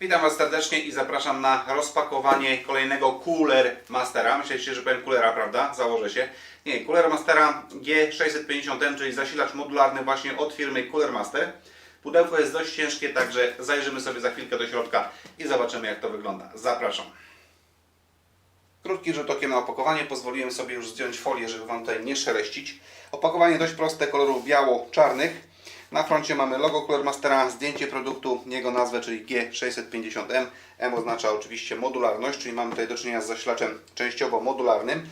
Witam Was serdecznie i zapraszam na rozpakowanie kolejnego Cooler Mastera. Myśleliście, że powiem Coolera, prawda? Założę się. Nie, Cooler Mastera G650M, czyli zasilacz modularny właśnie od firmy Cooler Master. Pudełko jest dość ciężkie, także zajrzymy sobie za chwilkę do środka i zobaczymy jak to wygląda. Zapraszam. Krótki rzut okiem na opakowanie. Pozwoliłem sobie już zdjąć folię, żeby Wam tutaj nie szeleścić. Opakowanie dość proste, kolorów biało-czarnych. Na froncie mamy logo Cooler Mastera, zdjęcie produktu, jego nazwę, czyli G650M. M oznacza oczywiście modularność, czyli mamy tutaj do czynienia z zasilaczem częściowo modularnym.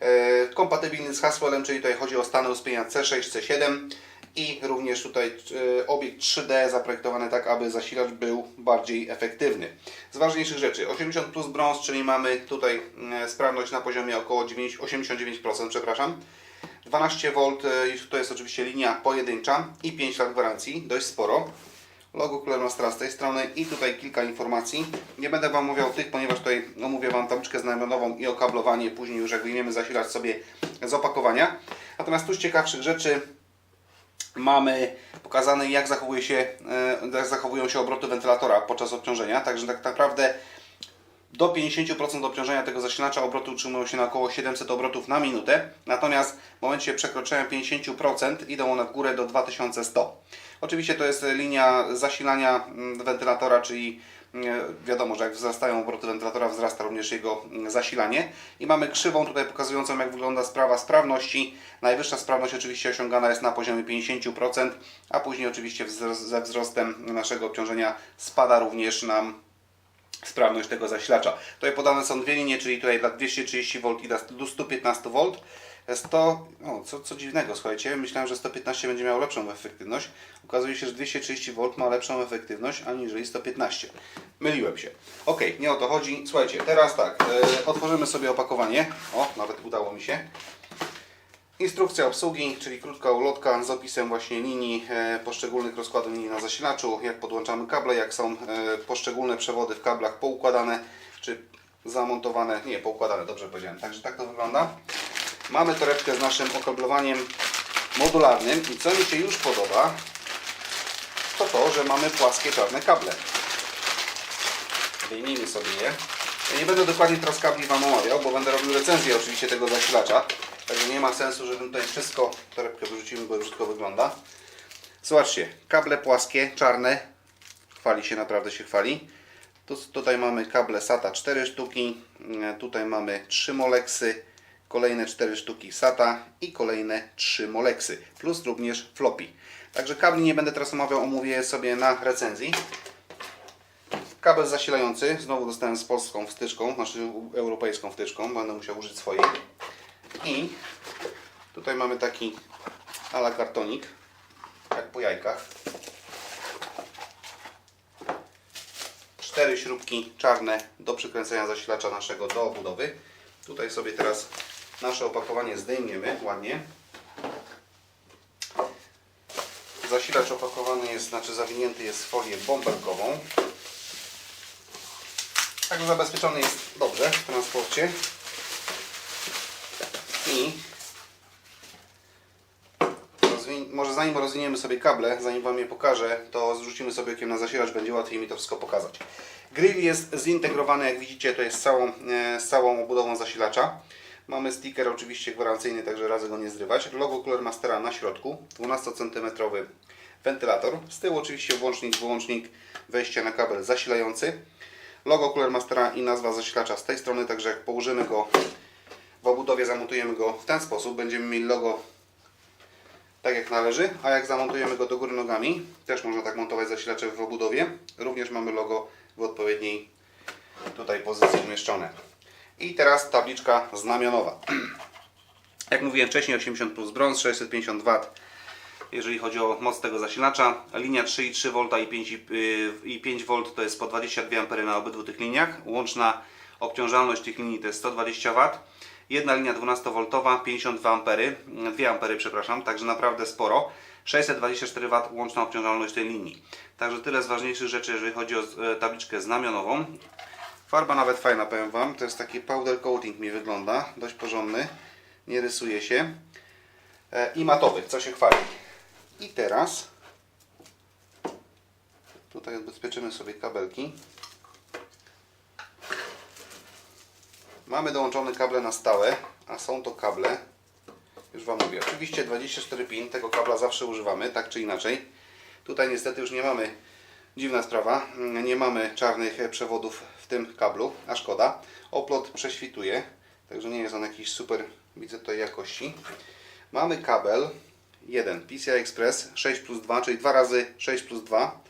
E, kompatybilny z Haswellem, czyli tutaj chodzi o stany uspienia C6, C7 i również tutaj e, obiekt 3D zaprojektowany tak, aby zasilacz był bardziej efektywny. Z ważniejszych rzeczy 80 plus brąz, czyli mamy tutaj e, sprawność na poziomie około 9, 89%, przepraszam. 12V, e, to jest oczywiście linia pojedyncza i 5 lat gwarancji, dość sporo. Logo Cooler Mastera z tej strony i tutaj kilka informacji. Nie będę Wam mówił o tych, ponieważ tutaj omówię Wam tabliczkę znamionową i okablowanie, później już jak wyjmiemy zasilacz sobie z opakowania. Natomiast tu z ciekawszych rzeczy mamy pokazane jak, zachowuje się, e, jak zachowują się obroty wentylatora podczas obciążenia, także tak naprawdę do 50% obciążenia tego zasilacza obroty utrzymują się na około 700 obrotów na minutę, natomiast w momencie przekroczenia 50% idą one w górę do 2100. Oczywiście to jest linia zasilania mm, wentylatora, czyli mm, wiadomo, że jak wzrastają obroty wentylatora, wzrasta również jego mm, zasilanie. I mamy krzywą tutaj pokazującą jak wygląda sprawa sprawności. Najwyższa sprawność oczywiście osiągana jest na poziomie 50%, a później oczywiście ze wzrostem naszego obciążenia spada również nam sprawność tego zasilacza. Tutaj podane są dwie linie, czyli tutaj dla 230V i dla 115V. 100, o, co, co dziwnego, słuchajcie, myślałem, że 115 będzie miał lepszą efektywność. Okazuje się, że 230V ma lepszą efektywność aniżeli 115. Myliłem się. Ok, nie o to chodzi. Słuchajcie, teraz tak, e, otworzymy sobie opakowanie. O, nawet udało mi się. Instrukcja obsługi, czyli krótka ulotka z opisem właśnie linii, e, poszczególnych rozkładów linii na zasilaczu, jak podłączamy kable, jak są e, poszczególne przewody w kablach poukładane, czy zamontowane, nie, poukładane, dobrze powiedziałem, także tak to wygląda. Mamy torebkę z naszym okablowaniem modularnym i co mi się już podoba, to to, że mamy płaskie czarne kable. Wyjmijmy sobie je. Ja nie będę dokładnie teraz kabli Wam omawiał, bo będę robił recenzję oczywiście tego zasilacza. Także nie ma sensu, żebym tutaj wszystko, torebkę wyrzucimy, bo brzydko wygląda. Zobaczcie, kable płaskie, czarne. Chwali się, naprawdę się chwali. Tu, tutaj mamy kable SATA 4 sztuki. e, Tutaj mamy 3 moleksy. Kolejne 4 sztuki SATA i kolejne 3 moleksy. Plus również floppy. Także kabli nie będę teraz omawiał, omówię sobie na recenzji. Kabel zasilający, znowu dostałem z polską wtyczką, znaczy europejską wtyczką, będę musiał użyć swojej. I tutaj mamy taki ala kartonik, jak po jajkach. Cztery śrubki czarne do przykręcenia zasilacza naszego do obudowy. Tutaj sobie teraz nasze opakowanie zdejmiemy ładnie. Zasilacz opakowany jest, znaczy zawinięty jest w folię bąbelkową. Także zabezpieczony jest dobrze w transporcie. I może zanim rozwiniemy sobie kable, zanim Wam je pokażę, to zrzucimy sobie okiem na zasilacz, będzie łatwiej mi to wszystko pokazać. Grill jest zintegrowany, jak widzicie, to jest całą, e, z całą obudową zasilacza. Mamy sticker oczywiście gwarancyjny, także radzę go nie zrywać. Logo Cooler Mastera na środku, 12 cm wentylator. Z tyłu oczywiście włącznik, wyłącznik, wejście na kabel zasilający. Logo Cooler Mastera i nazwa zasilacza z tej strony, także jak położymy go w obudowie zamontujemy go w ten sposób, będziemy mieli logo tak jak należy, a jak zamontujemy go do góry nogami, też można tak montować zasilacze w obudowie, również mamy logo w odpowiedniej tutaj pozycji umieszczone. I teraz tabliczka znamionowa. Jak mówiłem wcześniej, 80 plus brąz, 650 W jeżeli chodzi o moc tego zasilacza. Linia 3,3 V i 5, yy, i 5 V to jest po 22 A na obydwu tych liniach. Łączna obciążalność tych linii to jest 120 W. Jedna linia 12V, 52 A, 2 A, przepraszam, także naprawdę sporo. 624 W łączna obciążalność tej linii. Także tyle z ważniejszych rzeczy, jeżeli chodzi o e, tabliczkę znamionową. Farba nawet fajna, powiem Wam. To jest taki powder coating mi wygląda, dość porządny. Nie rysuje się. E, I matowy, co się chwali. I teraz tutaj odbezpieczymy sobie kabelki. Mamy dołączone kable na stałe, a są to kable, już Wam mówię, oczywiście 24 pin, tego kabla zawsze używamy, tak czy inaczej. Tutaj niestety już nie mamy, dziwna sprawa, nie mamy czarnych przewodów w tym kablu, a szkoda. Oplot prześwituje, także nie jest on jakiś super, widzę tutaj jakości. Mamy kabel, jeden PCI Express 6 plus 2, czyli 2 razy 6 plus 2,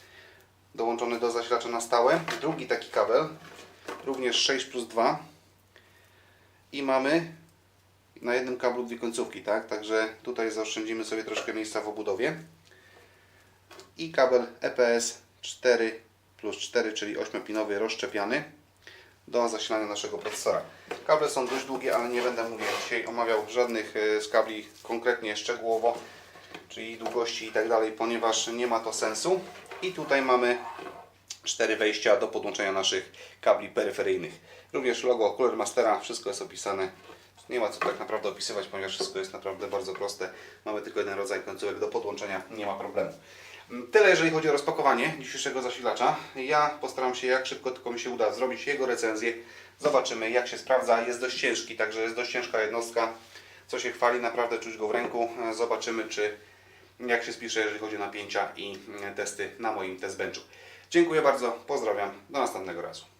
dołączony do zasilacza na stałe. Drugi taki kabel, również 6 plus 2 i mamy na jednym kablu dwie końcówki, tak? Także tutaj zaoszczędzimy sobie troszkę miejsca w obudowie. I kabel EPS 4 plus 4, czyli 8-pinowy rozszczepiany do zasilania naszego procesora. Kable są dość długie, ale nie będę mówię dzisiaj omawiał żadnych e, z kabli konkretnie szczegółowo, czyli długości i tak dalej, ponieważ nie ma to sensu. I tutaj mamy cztery wejścia do podłączenia naszych kabli peryferyjnych. Również logo Cooler Mastera, wszystko jest opisane. Nie ma co tak naprawdę opisywać, ponieważ wszystko jest naprawdę bardzo proste. Mamy tylko jeden rodzaj końcówek do podłączenia, nie ma problemu. Tyle jeżeli chodzi o rozpakowanie dzisiejszego zasilacza. Ja postaram się jak szybko tylko mi się uda zrobić jego recenzję. Zobaczymy jak się sprawdza. Jest dość ciężki, także jest dość ciężka jednostka. Co się chwali, naprawdę czuć go w ręku. Zobaczymy czy jak się spisze, jeżeli chodzi o napięcia i testy na moim testbenchu. Dziękuję bardzo, pozdrawiam, do następnego razu.